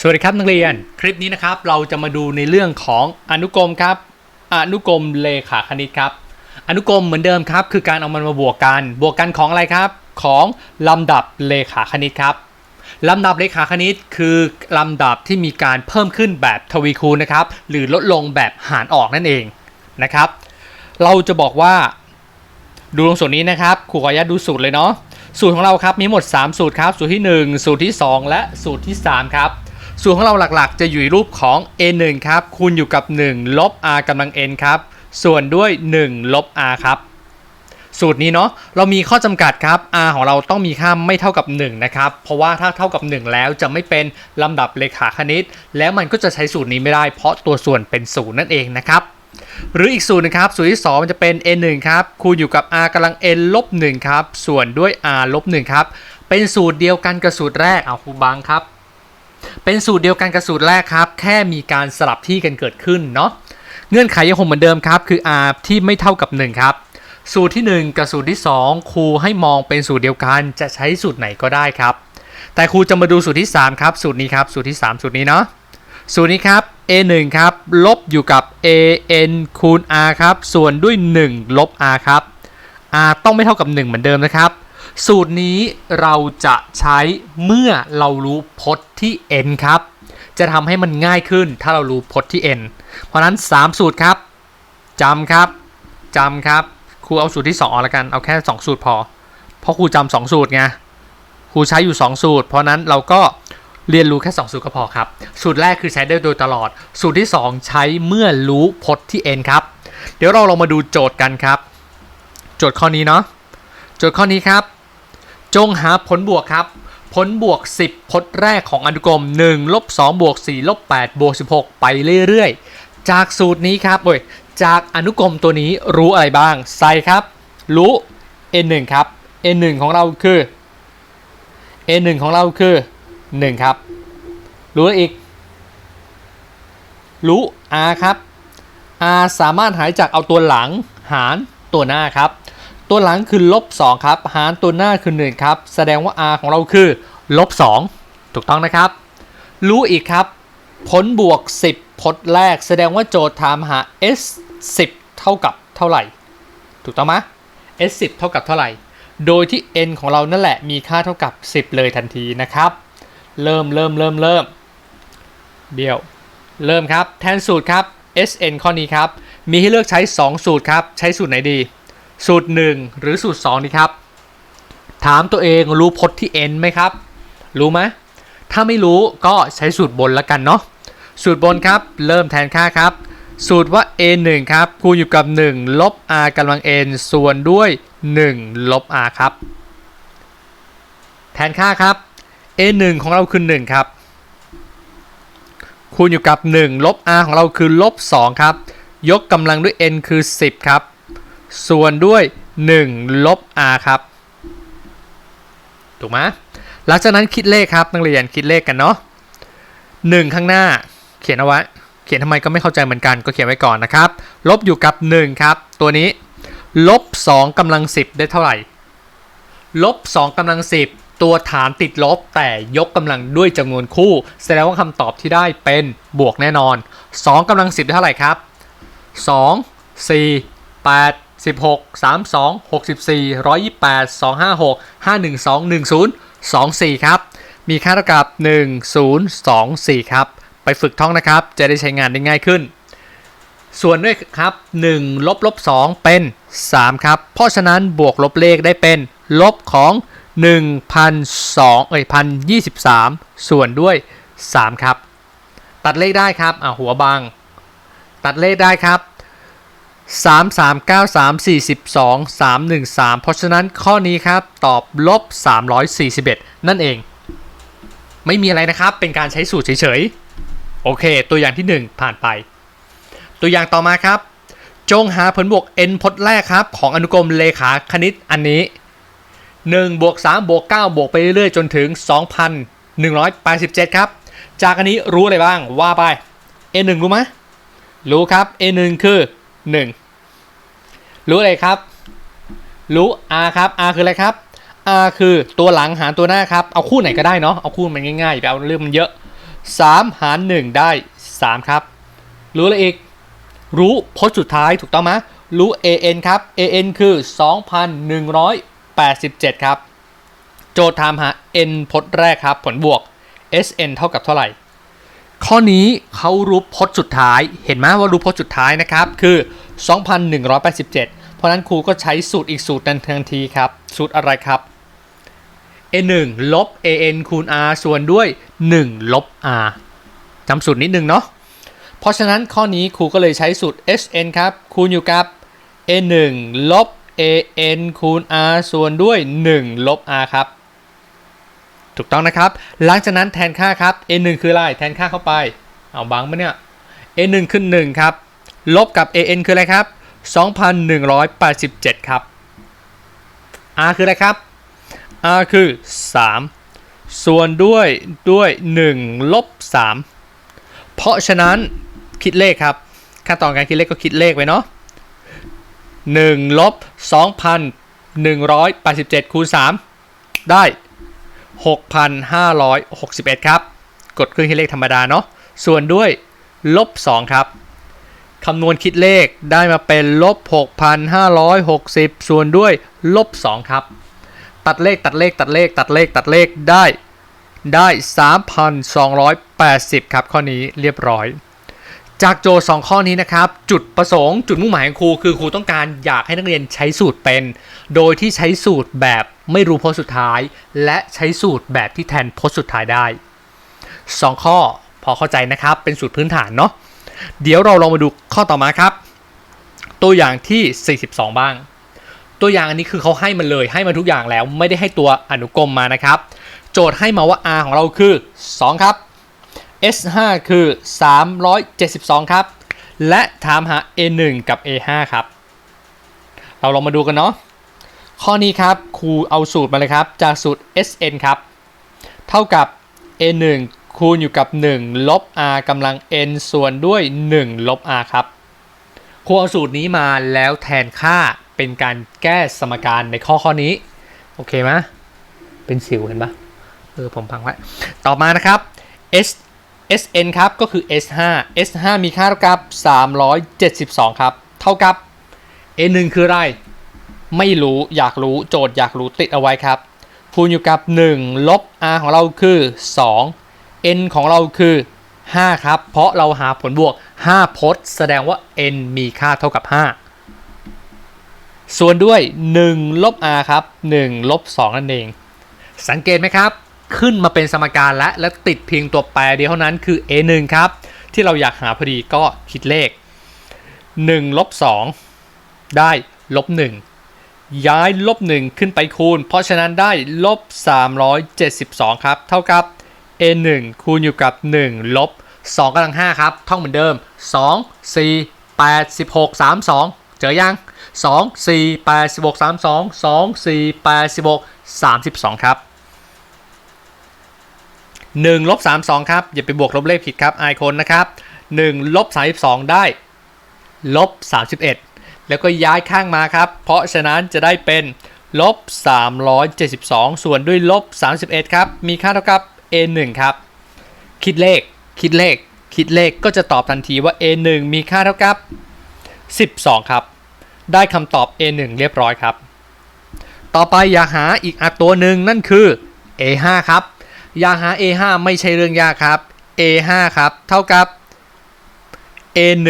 สวัสดีครับนักเรียน คลิปนี้นะครับเราจะมาดูในเรื่องของอนุกรมครับอนุกรมเลขาคณิตครับ อนุกรมเหมือนเดิมครับ คือการเอามันมาบวกกัน บวกกันของอะไรครับ ของลำดับเลขาคณิตครับลำดับเลขาคณิตคือลำดับที่มีการเพิ่มขึ้นแบบทวีคูณนะครับ หรือลดลงแบบหารออกนั่นเองนะครับ เราจะบอกว่าดูตรงสูตรนี้นะครับครูขออนุญาตดูสูตรเลยเนาะสูตรของเราครับมีหมด 3 สูตรครับ สูตรที่ 1 สูตรที่ 2 และสูตรที่ 3 ครับ สูตรของเราหลักๆ จะอยู่ในรูปของ a1 ครับคูณอยู่กับ 1 ลบ r กำลัง n ครับ ส่วนด้วย 1 ลบ r ครับสูตรนี้เนาะเรามีข้อจำกัดครับ r ของเราต้องมีค่าไม่เท่ากับ 1 นะครับ เพราะว่าถ้าเท่ากับ 1 แล้วจะไม่เป็นลำดับเลขาคณิต แล้วมันก็จะใช้สูตรนี้ไม่ได้ เพราะตัวส่วนเป็นศูนย์นั่นเองนะครับ หรืออีกสูตรหนึงครับ สูตรที่ 2 มันจะเป็น n 1ครับคูณอยู่กับ r กำลัง n ลบ1ครับส่วนด้วย r ลบ1ครับเป็นสูตรเดียวกันกับสูตรแรกเอาครูบังครับ เป็นสูตรเดียวกันกับสูตรแรกครับ แค่มีการสลับที่กันเกิดขึ้นเนาะเงื่อนไขยังคงเหมือนเดิมครับ คือ r ที่ไม่เท่ากับ 1 ครับ สูตรที่ 1 กับสูตรที่ 2 ครูให้มองเป็นสูตรเดียวกันจะใช้สูตรไหนก็ได้ครับ แต่ครูจะมาดูสูตรที่ 3 ครับ สูตรนี้ครับสูตรที่ 3 สูตรนี้เนาะสูตรนี้ครับ a1 ครับลบอยู่กับ an คูณ r ครับส่วนด้วย 1 ลบ r ครับ r ต้องไม่เท่ากับ 1 เหมือนเดิมนะครับ สูตรนี้เราจะใช้เมื่อเรารู้พจน์ที่ n ครับ จะทำให้มันง่ายขึ้นถ้าเรารู้พจน์ที่ n เพราะนั้น 3 สูตรครับจำครับจำครับ ครูเอาสูตรที่2อละกัน เอาแค่ 2 สูตรพอ เพราะครูจำสองสูตรไง ครูใช้อยู่ 2 สูตร เพราะนั้นเราก็เรียนรู้แค่ 2 สูตรก็พอครับ สูตรแรกคือใช้ได้โดยตลอด สูตรที่ 2 ใช้เมื่อรู้พจน์ที่ n ครับ เดี๋ยวเราลองมาดูโจทย์กันครับ โจทย์ข้อนี้เนาะ โจทย์ข้อนี้ครับ จงหาผลบวกครับ ผลบวก 10 พจน์แรกของอนุกรม1ลบ2บวก4ลบ8บวก16 ไปเรื่อยๆ จากสูตรนี้ครับโอ้ยจากอนุกรมตัวนี้รู้อะไรบ้าง ใส่ครับ รู้ n 1ครับ n 1ของเราคือ n 1ของเราคือ 1 ครับ รู้อีก รู้ r ครับ r สามารถหารจากเอาตัวหลังหารตัวหน้าครับ ตัวหลังคือลบ2ครับ หารตัวหน้าคือ1ครับ แสดงว่า r ของเราคือลบ2ถูกต้องนะครับ รู้อีกครับ ผลบวก 10พจน์แรก แสดงว่าโจทย์ถามหา s 10 เท่ากับเท่าไหร่ ถูกต้องไหม s 10 เท่ากับเท่าไหร่ โดยที่ n ของเรานั่นแหละมีค่าเท่ากับ 10 เลยทันทีนะครับ เริ่มเริ่มเริ่มเริ่มเบี้ยว เริ่มครับ แทนสูตรครับ sn ข้อนี้ครับ มีให้เลือกใช้ 2 สูตรครับ ใช้สูตรไหนดี สูตร 1 หรือสูตร2ดีครับ ถามตัวเองรู้พจน์ที่ n ไหมครับ รู้ไหมถ้าไม่รู้ก็ใช้สูตรบนแล้วกันเนาะสูตรบนครับ เริ่มแทนค่าครับ สูตรว่า a1 ครับคูณอยู่กับ 1 ลบ r กำลัง n ส่วนด้วย 1 ลบ r ครับ แทนค่าครับ a1 ของเราคือ 1 ครับ คูณอยู่กับ 1 ลบ r ของเราคือลบ 2 ครับ ยกกำลังด้วย n คือ 10 ครับ ส่วนด้วย 1 ลบ r ครับ ถูกไหมหลังจากนั้นคิดเลขครับนักเรียนคิดเลขกันเนาะ1 ข้างหน้า เขียนเอาไว้ เขียนทำไมก็ไม่เข้าใจเหมือนกันก็เขียนไว้ก่อนนะครับ ลบอยู่กับ 1 ครับ ตัวนี้ ลบ2กำลัง 10 ได้เท่าไหร่ ลบ2กำลัง 10 ตัวฐานติดลบแต่ยกกำลังด้วยจำนวนคู่ แสดงว่าคำตอบที่ได้เป็นบวกแน่นอน2กำลัง 10 ได้เท่าไหร่ครับ 2 4 8 16 32 64 128 256 512 10 24 ครับ มีค่าเท่ากับ 1024 ครับ ไปฝึกท่องนะครับ จะได้ใช้งานได้ง่ายขึ้น ส่วนด้วยครับ1ลบลบ2เป็น 3 ครับ เพราะฉะนั้นบวกลบเลขได้เป็น ลบของ 1,002เอ้ย1,023 ส่วนด้วย 3 ครับ ตัดเลขได้ครับอะหัวบาง ตัดเลขได้ครับ 3 3 9 3 42 3 1 3 เพราะฉะนั้นข้อนี้ครับ ตอบลบ 341 นั่นเอง ไม่มีอะไรนะครับ เป็นการใช้สูตรเฉยๆ โอเค ตัวอย่างที่ 1 ผ่านไป ตัวอย่างต่อมาครับ จงหาผลบวก n พจน์แรกครับ ของอนุกรมเลขาคณิตอันนี้1บวก3บวก9บวกไปเรื่อยๆ จนถึง 2,187 ครับ จากอันนี้รู้อะไรบ้างว่าไป n 1รู้ไหมรู้ครับ n 1คือ 1 รู้อะไรครับ รู้ r ครับ r คืออะไรครับ r คือตัวหลังหารตัวหน้าครับ เอาคู่ไหนก็ได้เนาะ เอาคู่มันง่ายๆอย่าเอาเรื่องมันเยอะ 3 หาร 1 ได้ 3 ครับ รู้อะไรอีก รู้พจน์สุดท้ายถูกต้องไหมรู้ an ครับ an คือ 2,187 ครับ โจทย์ถามหา n พจน์แรกครับ ผลบวก sn เท่ากับเท่าไหร่ ข้อนี้เขารู้พจน์สุดท้าย เห็นไหมว่ารู้พจน์สุดท้ายนะครับ คือ 2,187 เพราะฉะนั้นครูก็ใช้สูตรอีกสูตรนั้นทันทีครับ สูตรอะไรครับ a1 ลบ an คูณ r ส่วนด้วย 1 ลบ r จำสูตรนิดนึงเนาะ เพราะฉะนั้นข้อนี้ครูก็เลยใช้สูตร sn ครับ คูณอยู่กับ a1 ลบ an คูณ r ส่วนด้วย 1 ลบ r ครับ ถูกต้องนะครับ หลังจากนั้นแทนค่าครับ a1 คืออะไร แทนค่าเข้าไป เอาบังไหมเนี่ย a1 คือ1ครับ ลบกับ an คืออะไรครับ 2,187 ครับ r คืออะไรครับ r คือ 3 ส่วนด้วยด้วย 1 ลบ 3 เพราะฉะนั้นคิดเลขครับ ขั้นตอนการคิดเลขก็คิดเลขไว้เนาะ1ลบ2,187คูณ3ได้ 6,561 ครับ กดเครื่องคิดเลขธรรมดาเนาะ ส่วนด้วยลบ 2 ครับ คำนวณคิดเลขได้มาเป็นลบ 6,560 ส่วนด้วยลบ 2 ครับ ตัดเลขตัดเลขตัดเลขตัดเลขตัดเลขได้ได้ 3,280 ครับ ข้อนี้เรียบร้อย จากโจทย์ 2 ข้อนี้นะครับ จุดประสงค์จุดมุ่งหมายของครู คือครูต้องการอยากให้นักเรียนใช้สูตรเป็น โดยที่ใช้สูตรแบบ ไม่รู้พจน์สุดท้าย และใช้สูตรแบบที่แทนโพจน์สุดท้ายได้ 2 ข้อพอเข้าใจนะครับ เป็นสูตรพื้นฐานเนาะเดี๋ยวเราลองมาดูข้อต่อมาครับ ตัวอย่างที่ 42 บ้าง ตัวอย่างอันนี้คือเขาให้มันเลยให้มาทุกอย่างแล้วไม่ได้ให้ตัวอนุกรมมานะครับ โจทย์ให้มาว่า r ของเราคือ 2 ครับ s5 คือ 372 ครับ และถามหา a1 กับ a5 ครับ เราลองมาดูกันเนาะ ข้อนี้ครับครูเอาสูตรมาเลยครับจากสูตร sn ครับ เท่ากับ a1 คูณอยู่กับ 1 ลบ r กำลัง n ส่วนด้วย 1 ลบ r ครับครูเอาสูตรนี้มาแล้วแทนค่าเป็นการแก้สมการในข้อข้อนี้ โอเคไหมเป็นสิวเห็นปะเออผมพังไว้ ต่อมานะครับ s sn ครับ ก็คือ s5 s5 มีค่าเท่ากับ 372 ครับ เท่ากับ a1 คืออะไร ไม่รู้อยากรู้โจทย์อยากรู้ติดเอาไว้ครับคูณอยู่กับ 1 ลบ r ของเราคือ 2 n ของเราคือ 5 ครับ เพราะเราหาผลบวก 5 พจน์ แสดงว่า n มีค่าเท่ากับ 5 ส่วนด้วย 1 ลบ r ครับ 1 ลบ 2 นั่นเอง สังเกตไหมครับ ขึ้นมาเป็นสมการและและติดเพียงตัวแปรเดียวเท่านั้นคือ a1 ครับ ที่เราอยากหาพอดีก็คิดเลข 1 ลบ 2 ได้ลบ 1 ย้ายลบ1ขึ้นไปคูณ เพราะฉะนั้นได้ลบ 372 ครับ เท่ากับ a1 คูณอยู่กับ 1 ลบ2กำลัง5ครับท่องเหมือนเดิม 2 4 8 16 32 เจอยัง 2 4 8 16 32 2 4 8 16 32 ครับ 1 ลบ 32 ครับ อย่าไปบวกลบเลขผิดครับไอายคนนะครับ 1 ลบ 32 ได้ ลบ 31 แล้วก็ย้ายข้างมาครับ เพราะฉะนั้นจะได้เป็นลบ372 ส่วนด้วยลบ31ครับ มีค่าเท่ากับ a1 ครับ คิดเลข คิดเลข คิดเลขก็จะตอบทันทีว่า a1 มีค่าเท่ากับ 12 ครับ ได้คำตอบ a1 เรียบร้อยครับ ต่อไปอยากหาอีกอักตัวหนึ่งนั่นคือ a5 ครับ อยากหา a5 ไม่ใช่เรื่องยากครับ a5 ครับ เท่ากับ a1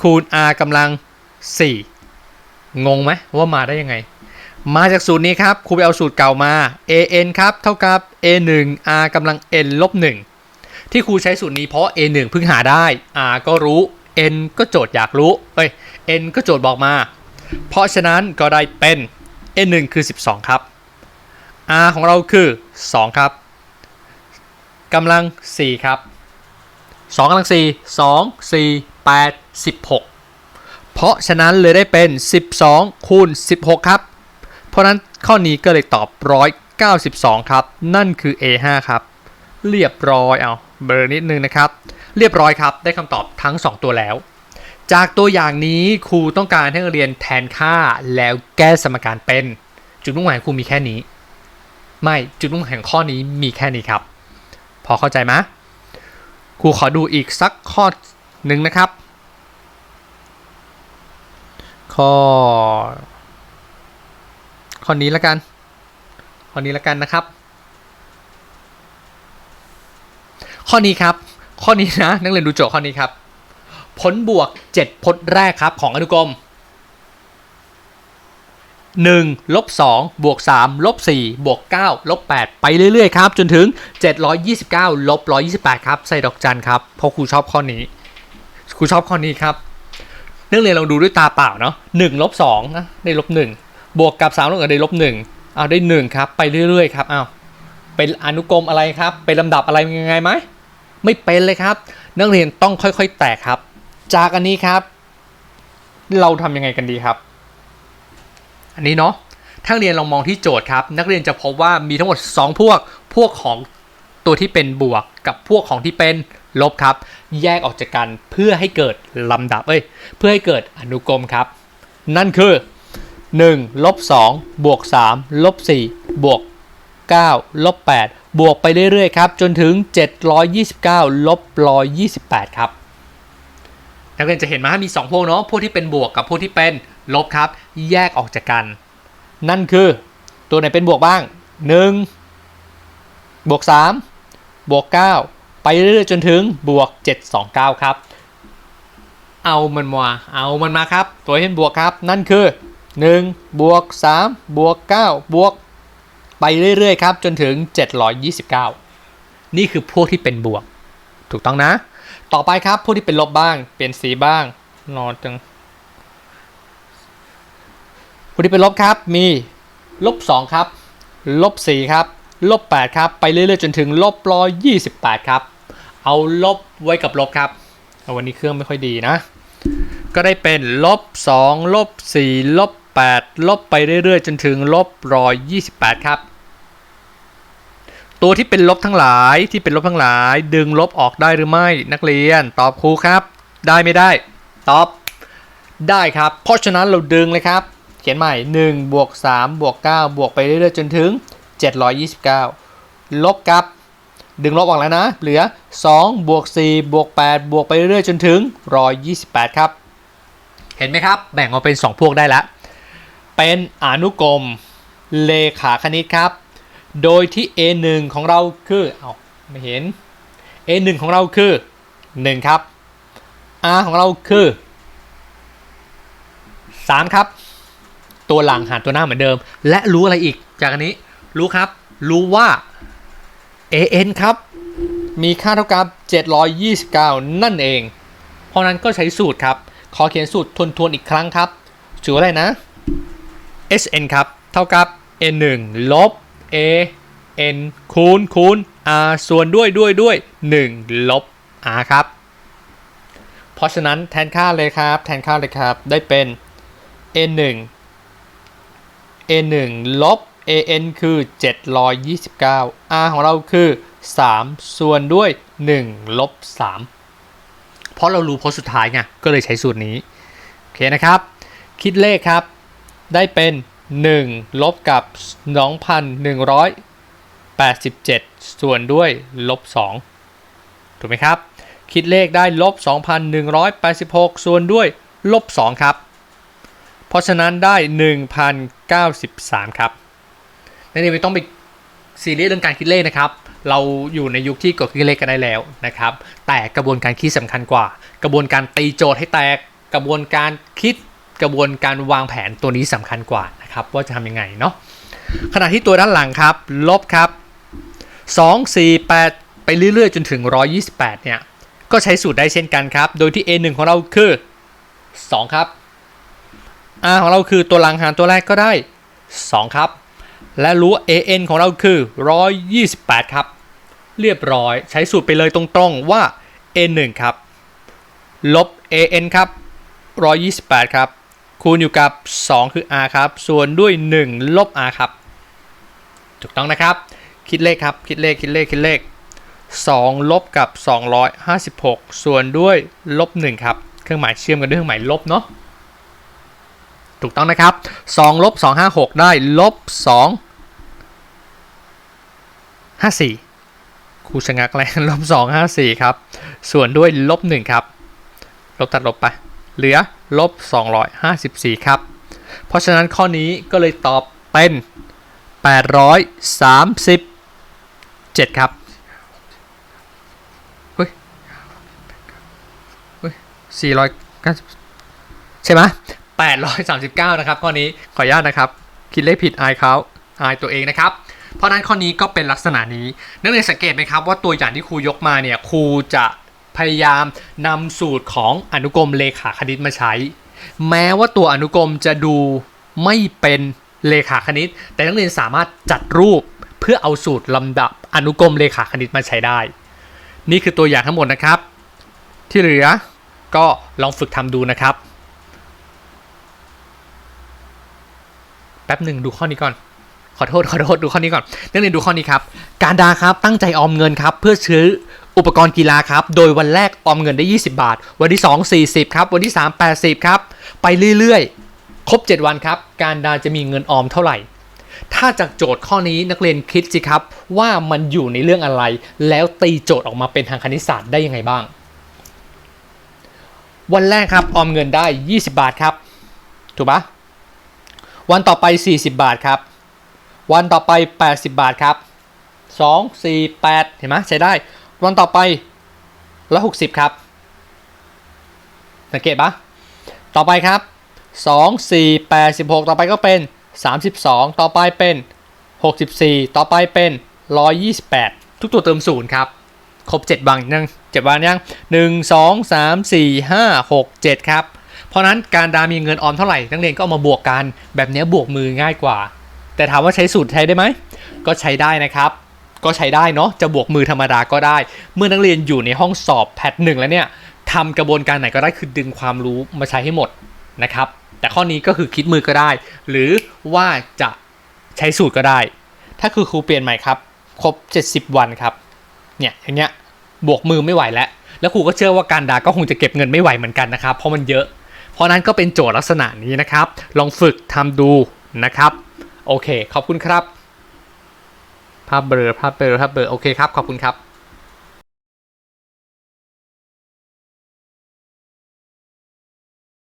คูณ r กำลัง 4 งงไหมว่ามาได้ยังไง มาจากสูตรนี้ครับครูไปเอาสูตรเก่ามา an ครับเท่ากับ a1 r กำลัง n ลบ1ที่ครูใช้สูตรนี้เพราะ a1 เพิ่งหาได้ r ก็รู้ n ก็โจทย์อยากรู้เอ้ย n ก็โจทย์บอกมา เพราะฉะนั้นก็ได้เป็น n 1คือ 12 ครับ r ของเราคือ 2 ครับกำลัง 4 ครับ2กำลัง 4 2 4 8 16 เพราะฉะนั้นเลยได้เป็น 12 คูณ 16 ครับ เพราะนั้นข้อนี้ก็เลยตอบ 192 ครับ นั่นคือ A5 ครับ เรียบร้อยเอาเบอร์นิดนึงนะครับ เรียบร้อยครับ ได้คำตอบทั้ง 2 ตัวแล้ว จากตัวอย่างนี้ครูต้องการให้เรียนแทนค่าแล้วแก้สมการเป็น จุดมุ่งหมายครูมีแค่นี้ ไม่จุดมุ่งหมายของข้อนี้มีแค่นี้ครับ พอเข้าใจไหมครูขอดูอีกสักข้อหนึ่งนะครับ ข้อ ข้อนี้ล้วกัน ข้อนี้ล้วกันนะครับ ข้อนี้ครับ ข้อนี้นะนักเรียนดูโจทย์ข้อนี้ครับ ผลบวก 7 พจน์แรกครับของอนุกรม1ลบ2บวก3ลบ4บวก9ลบ8ไปเรื่อย ๆ ครับ จนถึง 729ลบ128 ครับ ใส่ดอกจันครับ เพราะครูชอบข้อนี้ ครูชอบข้อนี้ครับ นักเรียนลองดูด้วยตาเปล่าเนาะ1ลบ2นะได้ลบ1บวกกับ3ลบกับได้ลบ1เอาได้1ครับไปเรื่อยๆครับเอาเป็นอนุกรมอะไรครับ เป็นลำดับอะไรยังไงไหมไม่เป็นเลยครับ นักเรียนต้องค่อยๆ แตกครับ จากอันนี้ครับ เราทำยังไงกันดีครับ อันนี้เนาะถ้านเรียนลองมองที่โจทย์ครับ นักเรียนจะพบว่ามีทั้งหมด 2 พวก พวกของตัวที่เป็นบวกกับพวกของที่เป็น ลบครับ แยกออกจากกันเพื่อให้เกิดลำดับเอ้ยเพื่อให้เกิดอนุกรมครับ นั่นคือ1ลบ2บวก3ลบ4บวก9ลบ8บวกไปเรื่อยๆครับ จนถึง 729ลบ128 ครับ นักเรียนจะเห็นไหมมี 2 พวกเนาะพวกที่เป็นบวกกับพวกที่เป็นลบครับ แยกออกจากกัน นั่นคือ ตัวไหนเป็นบวกบ้าง 1 บวก 3 บวก 9 ไปเรื่อยๆจนถึงบวก 729 ครับ เอามันมา เอามันมาครับ ตัวเป็นบวกครับ นั่นคือ 1 บวก 3 บวก 9 บวก ไปเรื่อยๆครับ จนถึง 729 นี่คือพวกที่เป็นบวก ถูกต้องนะ ต่อไปครับ พวกที่เป็นลบบ้าง เปลี่ยนสีบ้าง นอนจังพวกที่เป็นลบครับ มีลบ2ครับ ลบ4ครับ ลบ8ครับ ไปเรื่อยๆจนถึงลบ128ครับ เอาลบไว้กับลบครับเอาวันนี้เครื่องไม่ค่อยดีนะ ก็ได้เป็นลบ2ลบ4ลบ8ลบไปเรื่อยๆ จนถึงลบ128ครับ ตัวที่เป็นลบทั้งหลายที่เป็นลบทั้งหลาย ดึงลบออกได้หรือไม่นักเรียน ตอบครูครับ ได้ไม่ได้ ตอบได้ครับ เพราะฉะนั้นเราดึงเลยครับ เขียนใหม่1บวก3บวก9บวกไปเรื่อยๆ จนถึง 729 ลบกับ ดึงลบออกแล้วนะ เหลือ 2 บวก 4 บวก 8 บวกไปเรื่อยๆ จนถึง 128 ครับ เห็นไหมครับ แบ่งออกเป็น 2 พวกได้ล้วเป็นอนุกรมเลขาคณิตครับ โดยที่ a1 ของเราคือเอาไม่เห็น a1 ของเราคือ 1 ครับ r ของเราคือ 3 ครับ ตัวหลังหารตัวหน้าเหมือนเดิม และรู้อะไรอีกจากอันนี้ รู้ครับ รู้ว่า an ครับ มีค่าเท่ากับ 729 นั่นเอง เพราะนั้นก็ใช้สูตรครับ ขอเขียนสูตรทวนๆอีกครั้งครับสูตรอะไรนะ sn ครับ เท่ากับ n 1ลบ a n คูณคูณ r ส่วนด้วยด้วยด้วย 1 ลบ r ครับ เพราะฉะนั้นแทนค่าเลยครับ แทนค่าเลยครับ ได้เป็น n 1 n 1ลบ an คือ 729 r ของเราคือ 3 ส่วนด้วย 1 ลบ 3 เพราะเรารู้พจน์สุดท้ายไง ก็เลยใช้สูตรนี้ โอเคนะครับ คิดเลขครับ ได้เป็น 1 ลบกับ 2,187 ส่วนด้วย ลบ 2 ถูกไหมครับ คิดเลขได้ลบ 2,186 ส่วนด้วย ลบ 2 ครับ เพราะฉะนั้นได้ 1,093 ครับ นักเรียนไม่ต้องไปซีเรียสเรื่องการคิดเลขนะครับ เราอยู่ในยุคที่กดคิดเลขกันได้แล้วนะครับ แต่กระบวนการคิดสำคัญกว่า กระบวนการตีโจทย์ให้แตก กระบวนการคิด กระบวนการวางแผนตัวนี้สำคัญกว่านะครับ ว่าจะทำยังไงเนาะ ขณะที่ตัวด้านหลังครับ ลบครับ 2 4 8 ไปเรื่อยๆ จนถึง 128 เนี่ย ก็ใช้สูตรได้เช่นกันครับ โดยที่ a1 ของเราคือ 2 ครับ r ของเราคือตัวหลังหารตัวแรกก็ได้ 2 ครับ และรู้ว่า an ของเราคือ 128 ครับ เรียบร้อยใช้สูตรไปเลยตรงๆว่า a1 ครับ ลบ an ครับ 128 ครับ คูณอยู่กับ 2 คือ r ครับ ส่วนด้วย 1 ลบ r ครับ ถูกต้องนะครับ คิดเลขครับ คิดเลข คิดเลข คิดเลข 2 ลบกับ 256 ส่วนด้วยลบ 1 ครับ เครื่องหมายเชื่อมกันด้วยเครื่องหมายลบเนาะ ถูกต้องนะครับ2ลบ256 ได้ลบ2 54ครูชะงักแรงลบสองห้าสี่ครับ ส่วนด้วยลบหนึ่งครับ ลบตัดลบไป เหลือลบสองร้อยห้าสิบสี่ครับ เพราะฉะนั้นข้อนี้ก็เลยตอบเป็นแปดร้อยสามสิบเจ็ดครับเฮ้ยเฮ้ยสี่ร้อยเก้าใช่ไหม แปดร้อยสามสิบเก้านะครับข้อนี้ขออนุญาตนะครับ คิดเลขผิดอายเขาอายตัวเองนะครับ เพราะฉะนั้นข้อนี้ก็เป็นลักษณะนี้ นักเรียนสังเกตไหมครับว่าตัวอย่างที่ครูยกมาเนี่ยครูจะพยายามนำสูตรของอนุกรมเลขาคณิตมาใช้ แม้ว่าตัวอนุกรมจะดูไม่เป็นเลขาคณิต แต่นักเรียนสามารถจัดรูปเพื่อเอาสูตรลำดับอนุกรมเลขาคณิตมาใช้ได้ นี่คือตัวอย่างทั้งหมดนะครับ ที่เหลือก็ลองฝึกทำดูนะครับ ป๊บหนึ่งดูข้อนี้ก่อน ขอโทษขอโทษดูข้อนี้ก่อนนักเรียนดูข้อนี้ครับ การดาครับตั้งใจออมเงินครับ เพื่อซื้ออุปกรณ์กีฬาครับ โดยวันแรกออมเงินได้ 20 บาท วันที่ 2 40 ครับ วันที่ 3 80 ครับ ไปเรื่อยๆ ครบ 7 วันครับ การดาจะมีเงินออมเท่าไหร่ ถ้าจากโจทย์ข้อนี้นักเรียนคิดสิครับ ว่ามันอยู่ในเรื่องอะไร แล้วตีโจทย์ออกมาเป็นทางคณิตศาสตร์ได้ยังไงบ้าง วันแรกครับออมเงินได้ 20 บาทครับ ถูกปะ วันต่อไป 40 บาทครับ วันต่อไป 80 บาทครับ 2 4 8 เห็นไหมใช้ได้ วันต่อไป 160 ครับ สังเกตปะต่อไปครับ 2 4 8 16 ต่อไปก็เป็น 32 ต่อไปเป็น 64 ต่อไปเป็น 128 ทุกตัวเติมศูนย์ครับ ครบ 7 วันยัง 7 วันยัง 1 2 3 4 5 6 7 ครับ เพราะนั้นการดามีเงินออมเท่าไหร่นักเรียนก็เอามาบวกกันแบบนี้บวกมือง่ายกว่า แต่ถามว่าใช้สูตรใช้ได้ไหมก็ใช้ได้นะครับ ก็ใช้ได้เนาะจะบวกมือธรรมดาก็ได้ เมื่อนักเรียนอยู่ในห้องสอบแพทหนึ่งแล้วเนี่ยทำกระบวนการไหนก็ได้คือดึงความรู้มาใช้ให้หมดนะครับ แต่ข้อนี้ก็คือคิดมือก็ได้ หรือว่าจะใช้สูตรก็ได้ ถ้าคือครูเปลี่ยนใหม่ครับ ครบ 70 วันครับ เนี่ยอย่างเงี้ยบวกมือไม่ไหวแล้ว แล้วครูก็เชื่อว่าการดาก็คงจะเก็บเงินไม่ไหวเหมือนกันนะครับ เพราะมันเยอะ ราะนั้นก็เป็นโจทย์ลักษณะนี้นะครับ ลองฝึกทำดูนะครับ โอเค ขอบคุณครับ ภาพเบลอภาพเบลอภาพเบลอโอเคครับ ขอบคุณครับ